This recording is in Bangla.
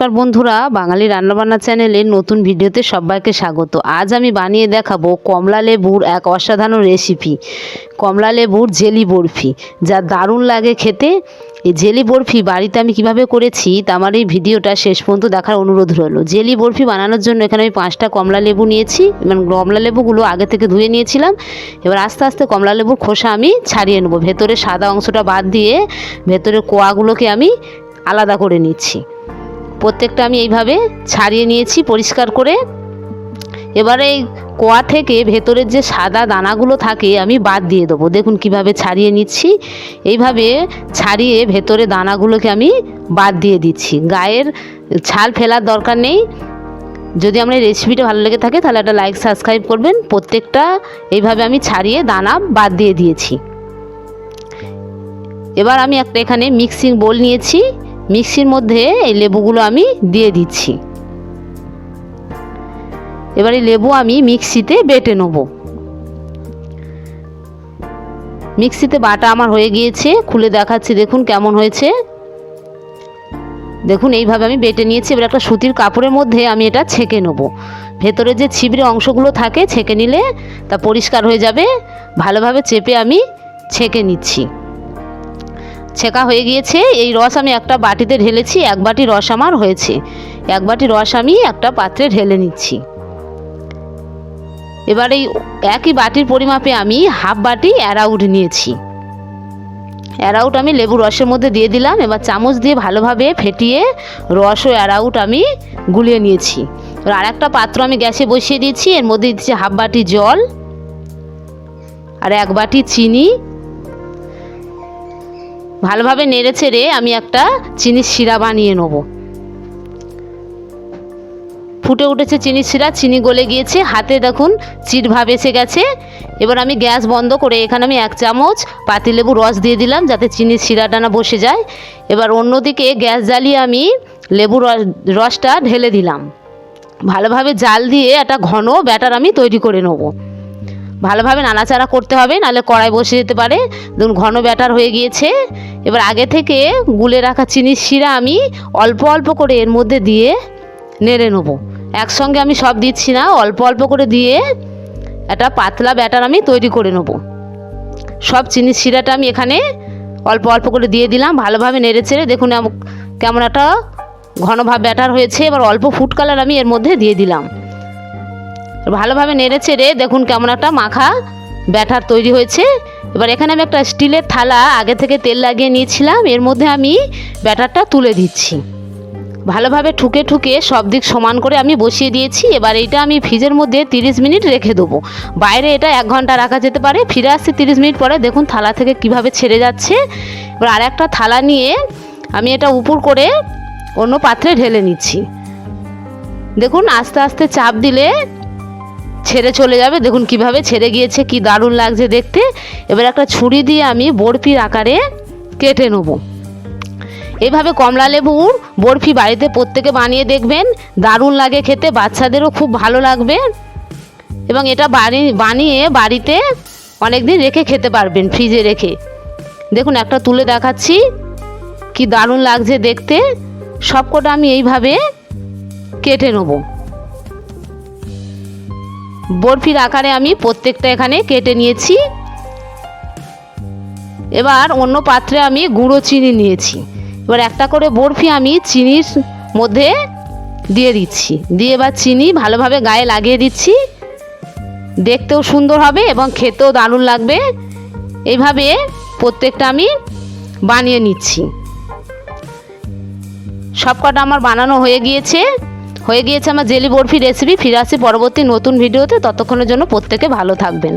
নমস্কার বন্ধুরা, বাঙালি রান্নাবান্না চ্যানেলে নতুন ভিডিওতে সবাইকে স্বাগত। আজ আমি বানিয়ে দেখাবো কমলা লেবুর এক অসাধারণ রেসিপি কমলা লেবুর জেলি বরফি। যা দারুণ লাগে খেতে। এই জেলি বরফি বাড়িতে আমি কীভাবে করেছি, তা আমার এই ভিডিওটা শেষ পর্যন্ত দেখার অনুরোধ রইল। জেলি বরফি বানানোর জন্য এখানে আমি পাঁচটা কমলা লেবু নিয়েছি মানে কমলা লেবুগুলো আগে থেকে ধুয়ে নিয়েছিলাম। এবার আস্তে আস্তে কমলা লেবুর খোসা আমি ছাড়িয়ে নেব। ভেতরে সাদা অংশটা বাদ দিয়ে ভেতরের কোয়াগুলোকে আমি আলাদা করে নিচ্ছি। প্রত্যেকটা আমি এইভাবে ছাড়িয়ে নিয়েছি পরিষ্কার করে। এবারে এই কোয়া থেকে ভেতরের যে সাদা দানাগুলো থাকে আমি বাদ দিয়ে দেবো। দেখুন কীভাবে ছাড়িয়ে নিচ্ছি। এইভাবে ছাড়িয়ে ভেতরে দানাগুলোকে আমি বাদ দিয়ে দিচ্ছি। গায়ের ছাল ফেলার দরকার নেই। যদি আমার এই রেসিপিটা ভালো লেগে থাকে তাহলে একটা লাইক সাবস্ক্রাইব করবেন। প্রত্যেকটা এইভাবে আমি ছাড়িয়ে দানা বাদ দিয়ে দিয়েছি। এবার আমি একটা এখানে মিক্সিং বোল নিয়েছি। মিক্সির মধ্যে এই লেবুগুলো আমি দিয়ে দিচ্ছি। এবার এই লেবু আমি মিক্সিতে বেটে নেব। মিক্সিতে বাটা আমার হয়ে গিয়েছে, খুলে দেখাচ্ছি, দেখুন কেমন হয়েছে। দেখুন, এইভাবে আমি বেটে নিয়েছি। এবার একটা সুতির কাপড়ের মধ্যে আমি এটা ছেঁকে নেব। ভেতরে যে ছিবড়ে অংশগুলো থাকে, ছেঁকে নিলে তা পরিষ্কার হয়ে যাবে। ভালোভাবে চেপে আমি ছেঁকে নিচ্ছি। ছেঁকা হয়ে গিয়েছে। এই রস আমি একটা বাটিতে ঢেলেছি, এক বাটি রস আমার হয়েছে। এক বাটি রস আমি একটা পাত্রে ঢেলে নিচ্ছি। এবার এই একই বাটির পরিমাপে আমি হাফ বাটি অ্যারাউট নিয়েছি। অ্যারাউট আমি লেবু রসের মধ্যে দিয়ে দিলাম। এবার চামচ দিয়ে ভালোভাবে ফেটিয়ে রস ও অ্যারাউট আমি গুলিয়ে নিয়েছি। আর একটা পাত্র আমি গ্যাসে বসিয়ে দিয়েছি। এর মধ্যে দিচ্ছি হাফ বাটি জল আর এক বাটি চিনি। ভালোভাবে নেড়ে ছেড়ে আমি একটা চিনির শিরা বানিয়ে নেব। ফুটে উঠেছে চিনির শিরা, চিনি গলে গিয়েছে, হাতে দেখুন চিট ভাব এসে গেছে। এবার আমি গ্যাস বন্ধ করে এখানে আমি এক চামচ পাতিলেবু রস দিয়ে দিলাম যাতে চিনির শিরাটা না বসে যায়। এবার অন্যদিকে গ্যাস জ্বালিয়ে আমি লেবু রস, রসটা ঢেলে দিলাম। ভালোভাবে জাল দিয়ে একটা ঘন ব্যাটার আমি তৈরি করে নেব। ভালোভাবে নাড়াচাড়া করতে হবে, নাহলে কড়াই বসে যেতে পারে। দেখুন ঘন ব্যাটার হয়ে গিয়েছে। এবার আগে থেকে গুলে রাখা চিনির শিরা আমি অল্প অল্প করে এর মধ্যে দিয়ে নেড়ে নেব। একসঙ্গে আমি সব দিচ্ছি না, অল্প অল্প করে দিয়ে একটা পাতলা ব্যাটার আমি তৈরি করে নেব। সব চিনির শিরাটা আমি এখানে অল্প অল্প করে দিয়ে দিলাম, ভালোভাবে নেড়ে চেড়ে দেখুন কেমন একটা ঘনভাব ব্যাটার হয়েছে। এবার অল্প ফুড কালার আমি এর মধ্যে দিয়ে দিলাম। ভালোভাবে নেড়ে চেড়ে দেখুন কেমন একটা মাখা ব্যাটার তৈরি হয়েছে। এবার এখানে আমি একটা স্টিলের থালা আগে থেকে তেল লাগিয়ে নিয়েছিলাম, এর মধ্যে আমি ব্যাটারটা তুলে দিচ্ছি। ভালোভাবে ঠুকে ঠুকে সব দিক সমান করে আমি বসিয়ে দিয়েছি, এবার এইটা আমি ফ্রিজের মধ্যে তিরিশ মিনিট রেখে দেবো। বাইরে এটা এক ঘণ্টা রাখা যেতে পারে, ফিরে আসছি তিরিশ মিনিট পরে দেখুন থালা থেকে কীভাবে ছেড়ে যাচ্ছে। এবার আর একটা থালা নিয়ে আমি এটা উপর করে অন্য পাত্রে ঢেলে নিচ্ছি। দেখুন আস্তে আস্তে চাপ দিলে ছেড়ে চলে যাবে। দেখুন কীভাবে ছেড়ে গিয়েছে, কি দারুণ লাগছে দেখতে। এবার একটা ছুরি দিয়ে আমি বরফির আকারে কেটে নেব। এভাবে কমলা লেবুর বরফি বাড়িতে প্রত্যেকে বানিয়ে দেখবেন। দারুণ লাগে খেতে, বাচ্চাদেরও খুব ভালো লাগবে। এবং এটা বাড়ি, বানিয়ে বাড়িতে অনেক দিন রেখে খেতে পারবেন, ফ্রিজে রেখে। দেখুন একটা তুলে দেখাচ্ছি, কি দারুণ লাগছে দেখতে। সবকটা আমি এইভাবে কেটে নেব। বরফির আকারে আমি প্রত্যেকটা এখানে কেটে নিয়েছি। এবার অন্য পাত্রে আমি গুঁড়ো চিনি নিয়েছি। এবার একটা করে বরফি আমি চিনির মধ্যে দিয়ে দিচ্ছি। দিয়ে এবার চিনি ভালোভাবে গায়ে লাগিয়ে দিচ্ছি। দেখতেও সুন্দর হবে এবং খেতেও দারুণ লাগবে। এইভাবে প্রত্যেকটা আমি বানিয়ে নিচ্ছি। সবকটা আমার বানানো হয়ে গিয়েছে। হয়ে গিয়েছে আমার জেলি বরফি রেসিপি ফিরে আসি পরবর্তী নতুন ভিডিওতে ততক্ষণের জন্য প্রত্যেকে ভালো থাকবেন।